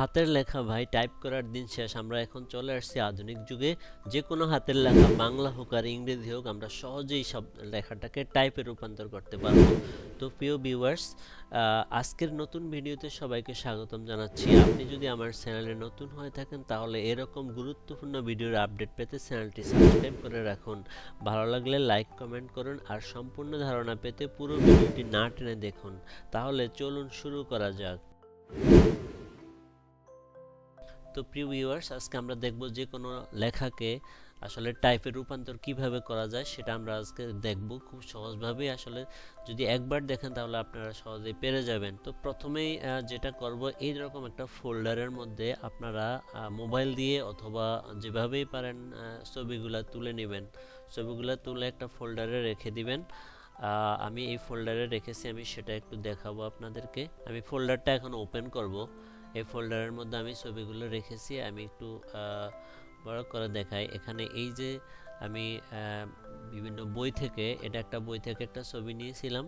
হাতের লেখা ভাই টাইপ করার দিন শেষ। আমরা এখন চলে আসছি আধুনিক যুগে। যে কোনো হাতের লেখা, বাংলা হোক আর ইংরেজি হোক, আমরা সহজেই সব লেখাটাকে টাইপে রূপান্তর করতে পারব। তো প্রিয় ভিউয়ার্স আজকের নতুন ভিডিওতে সবাইকে স্বাগতম জানাচ্ছি। আপনি যদি আমার চ্যানেলে নতুন হয়ে থাকেন, তাহলে এরকম গুরুত্বপূর্ণ ভিডিওর আপডেট পেতে চ্যানেলটি সাবস্ক্রাইব করে রাখুন। ভালো লাগলে লাইক কমেন্ট করুন আর সম্পূর্ণ ধারণা পেতে পুরো ভিডিওটি না টেনে দেখুন। তাহলে চলুন শুরু করা যাক। তো প্রিয় ভিউয়ার্স আজকে আমরা দেখব যে কোনো লেখাকে আসলে টাইপে রূপান্তর কীভাবে করা যায় সেটা আমরা আজকে দেখব খুব সহজভাবেই। আসলে যদি একবার দেখেন তাহলে আপনারা সহজেই পেরে যাবেন। তো প্রথমেই যেটা করব এই রকম একটা ফোল্ডারের মধ্যে আপনারা মোবাইল দিয়ে অথবা যেভাবেই পারেন ছবিগুলা তুলে নেবেন। ছবিগুলা তুলে একটা ফোল্ডারে রেখে দিবেন। আমি এই ফোল্ডারে রেখেছি, আমি সেটা একটু দেখাবো আপনাদেরকে। আমি ফোল্ডারটা এখন ওপেন করব। এই ফোল্ডারের মধ্যে আমি ছবিগুলো রেখেছি, আমি একটু বড় করে দেখাই। এখানে এই যে আমি বিভিন্ন বই থেকে, এটা একটা বই থেকে একটা ছবি নিয়েছিলাম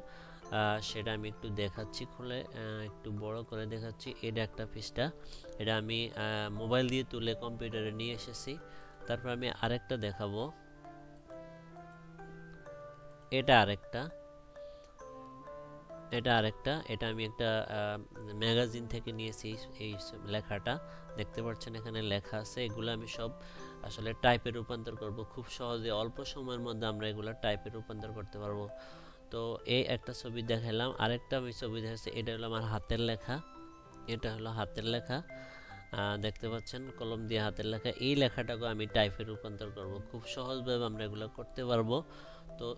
সেটা আমি একটু দেখাচ্ছি খুলে একটু বড় করে দেখাচ্ছি। এটা একটা পৃষ্ঠা, এটা আমি মোবাইল দিয়ে তুলে কম্পিউটারে নিয়ে এসেছি। তারপর আমি আরেকটা দেখাবো। এটা আরেকটা। এটা আরেকটা, এটা আমি একটা ম্যাগাজিন থেকে নিয়েছি এই- লেখাটা। দেখতে পাচ্ছেন এখানে লেখা আছে, এগুলো আমি সব আসলে টাইপে রূপান্তর করব। খুব সহজে অল্প সময়ের মধ্যে আমরা এগুলো টাইপে রূপান্তর করতে পারব। তো এই একটা ছবি দেখালাম, আরেকটা আমি ছবি দেখাচ্ছি, এটা হলো আমার হাতের লেখা, এটা হলো হাতের লেখা। দেখতে পাচ্ছেন কলম দিয়ে হাতের লেখা, এই লেখাটাকে আমি টাইপে রূপান্তর করব। খুব সহজভাবে আমরা এগুলো করতে পারব। তো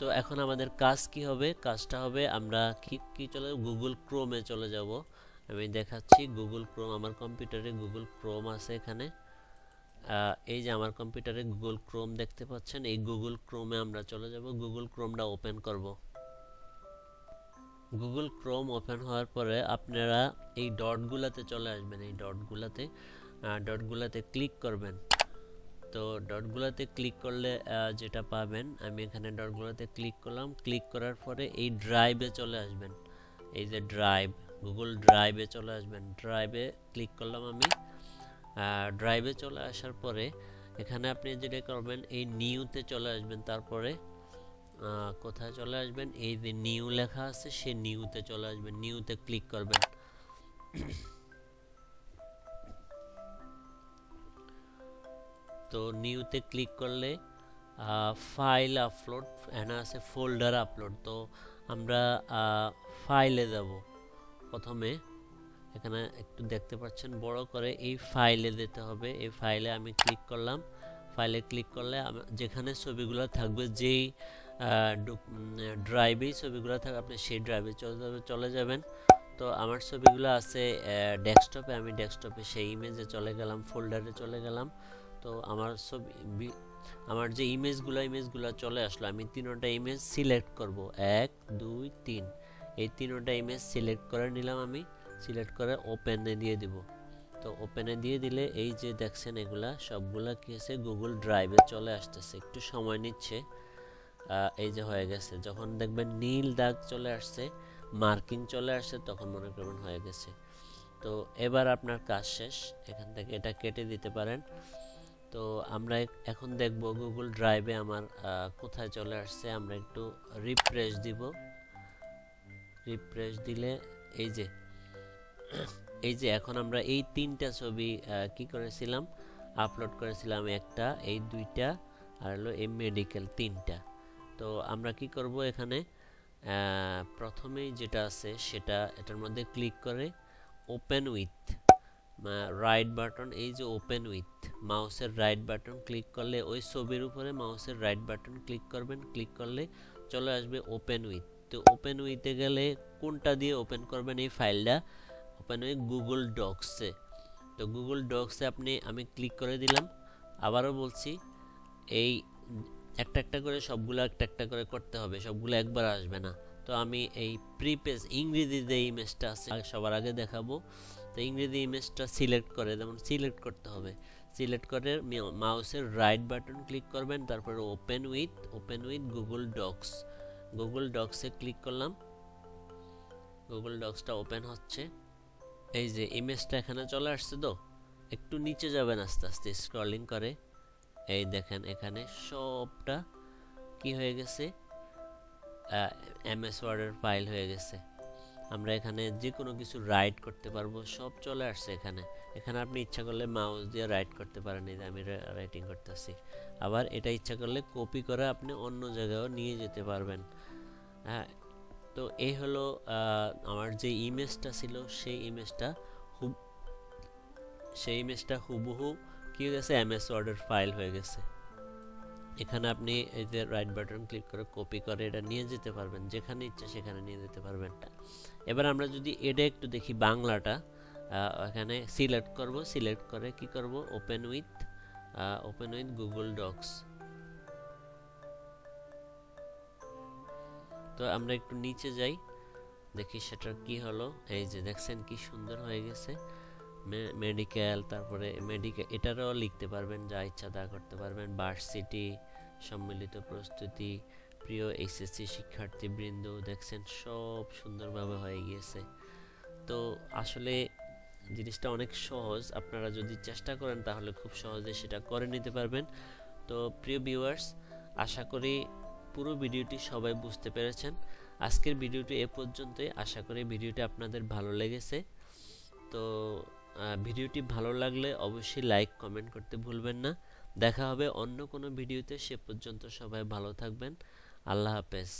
তো এখন আমাদের কাজ কি হবে? কাজটা হবে আমরা কি কি চলে গুগল ক্রোমে চলে যাব। আমি দেখাচ্ছি গুগল ক্রোম আমার কম্পিউটারে গুগল ক্রোম আছে এখানে। এই যে আমার কম্পিউটারে গুগল ক্রোম দেখতে পাচ্ছেন, এই গুগল ক্রোমে আমরা চলে যাব। গুগল ক্রোমটা ওপেন করব। গুগল ক্রোম ওপেন হওয়ার পরে আপনারা এই ডটগুলাতে চলে আসবেন। এই ডটগুলাতে ডটগুলাতে ক্লিক করবেন। তো ডটগুলোতে ক্লিক করলে যেটা পাবেন, আমি এখানে ডটগুলোতে ক্লিক করলাম। ক্লিক করার পরে এই ড্রাইভে চলে আসবেন। এই যে ড্রাইভ গুগল ড্রাইভে চলে আসবেন। ড্রাইভে ক্লিক করলাম আমি। ড্রাইভে চলে আসার পরে এখানে আপনি যেটা করবেন, এই নিউতে চলে আসবেন। তারপরে কোথায় চলে আসবেন? এই যে নিউ লেখা আছে, সে নিউতে চলে আসবেন। নিউতে ক্লিক করবেন। তো নিউতে ক্লিক করলে ফাইল আপলোড এখানে আছে ফোল্ডার আপলোড তো আমরা ফাইলে যাব। প্রথমে এখানে একটু দেখতে পাচ্ছেন, বড় করে এই ফাইলে দিতে হবে। এই ফাইলে আমি ক্লিক করলাম। ফাইলে ক্লিক করলে যেখানে ছবিগুলো থাকবে, যেই ড্রাইভেই ছবিগুলো থাকবে, আপনি সেই ড্রাইভে চলে চলে যাবেন। তো আমার ছবিগুলো আছে ডেস্কটপে আমি ডেস্কটপে সেই ইমেজে চলে গেলাম ফোল্ডারে চলে গেলাম। তো আমার ছবি বি- আমার যে ইমেজগুলো ইমেজগুলো চলে আসলো, আমি তিনোটা ইমেজ সিলেক্ট করব। এক, দুই, তিন। এই তিনোটা ইমেজ সিলেক্ট করে নিলাম আমি সিলেক্ট করে ওপেনে দিয়ে দিব। তো ওপেনে দিয়ে দিলে এই যে দেখছেন এগুলা, সবগুলা কী হয়েছে গুগল ড্রাইভে চলে আসতেছে। একটু সময় নিচ্ছে। এই যে হয়ে গেছে। যখন দেখবেন নীল দাগ চলে আসছে, মার্কিং চলে আসছে, তখন মনে করবেন হয়ে গেছে। তো এবার আপনার কাজ শেষ। এখান থেকে এটা কেটে দিতে পারেন। তো আমরা এখন দেখব গুগল ড্রাইভে আমার কোথায় চলে আসছে। আমরা একটু রিফ্রেশ দিব। রিফ্রেশ দিলে এই যে এই যে এখন আমরা এই তিনটা ছবি কি করেছিলাম? আপলোড করেছিলাম একটা, এই দুইটা, আর হলো এই মেডিকেল তিনটা। তো আমরা কি করব এখানে? প্রথমেই যেটা আছে সেটা এটার মধ্যে ক্লিক করে ওপেন উইথ রাইট বাটন এই যে ওপেন উইথ মাউসের রাইট বাটন ক্লিক করলে ওই ছবির উপরে মাউসের রাইট বাটন ক্লিক করবেন। ক্লিক করলে চলে আসবে ওপেন উইথ তো ওপেন উইথে গেলে কোনটা দিয়ে ওপেন করবেন এই ফাইলটা ওপেন উইথ গুগল ডক্সে তো গুগল ডক্সে আপনি, আমি ক্লিক করে দিলাম। আবারও বলছি, এই একটা একটা করে সবগুলো একটা একটা করে করতে হবে, সবগুলো একবার আসবে না। তো আমি এই প্রিপেজ ইংরেজি যে ইমেজটা আছে, সবার আগে দেখাবো। ইংরেজি ইমেজটা সিলেক্ট করে, যেমন সিলেক্ট করতে হবে। সিলেক্ট করে মাউসের রাইট বাটন ক্লিক করবেন, তারপরে open with open with Google Docs Google ডক্সে click করলাম। গুগল ডক্সটা ওপেন হচ্ছে। এই যে ইমেজটা এখানে চলে আসছে তো, একটু নিচে যাবেন আস্তে আস্তে স্ক্রলিং করে। এই দেখেন এখানে সবটা কি হয়ে গেছে? এমএস ওয়ার্ডের ফাইল হয়ে গেছে। আমরা এখানে যে কোনো কিছু রাইট করতে পারব, সব চলে আসছে এখানে। এখানে আপনি ইচ্ছা করলে মাউস দিয়ে রাইট করতে পারেন, এই যে আমি রাইটিং করতেছি। আবার এটা ইচ্ছা করলে কপি করে আপনি অন্য জায়গায়ও নিয়ে যেতে পারবেন। হ্যাঁ তো এই হলো আমার যে ইমেজটা ছিল, সেই ইমেজটা হুব, সেই ইমেজটা হুবহু কি হয়ে গেছে? এমএস ওয়ার্ডের ফাইল হয়ে গেছে। এখানে আপনি এই যে রাইট বাটন ক্লিক করে কপি করে এটা নিয়ে যেতে পারবেন, যেখানে ইচ্ছা সেখানে নিয়ে যেতে পারবেন এবার আমরা যদি এটা একটু দেখি বাংলাটা এখানে সিলেক্ট করব সিলেক্ট করে কি করব? Open with open with Google Docs তো আমরা একটু নিচে যাই, দেখি সেটার কি হলো। এই যে দেখছেন কি সুন্দর হয়ে গেছে। মেডিকেল তারপরে মেডিকেল এটারও লিখতে পারবেন, যা ইচ্ছা তা করতে পারবেন। ভার্সিটি সম্মিলিত প্রস্তুতি, প্রিয় এইচএসসি শিক্ষার্থীবৃন্দ, দেখছেন, সব সুন্দরভাবে হয়ে গিয়েছে। তো আসলে জিনিসটা অনেক সহজ, আপনারা যদি চেষ্টা করেন, তাহলে খুব সহজে সেটা করে নিতে পারবেন। তো প্রিয় ভিউয়ার্স আশা করি পুরো ভিডিওটি সবাই বুঝতে পেরেছেন। আজকের ভিডিওটি এ পর্যন্তই, আশা করি ভিডিওটি আপনাদের ভালো লেগেছে। তো ভিডিওটি ভালো লাগলে অবশ্যই লাইক কমেন্ট করতে ভুলবেন না। দেখা হবে অন্য কোনো ভিডিওতে। সে পর্যন্ত সবাই ভালো থাকবেন। আল্লাহ হাফেজ।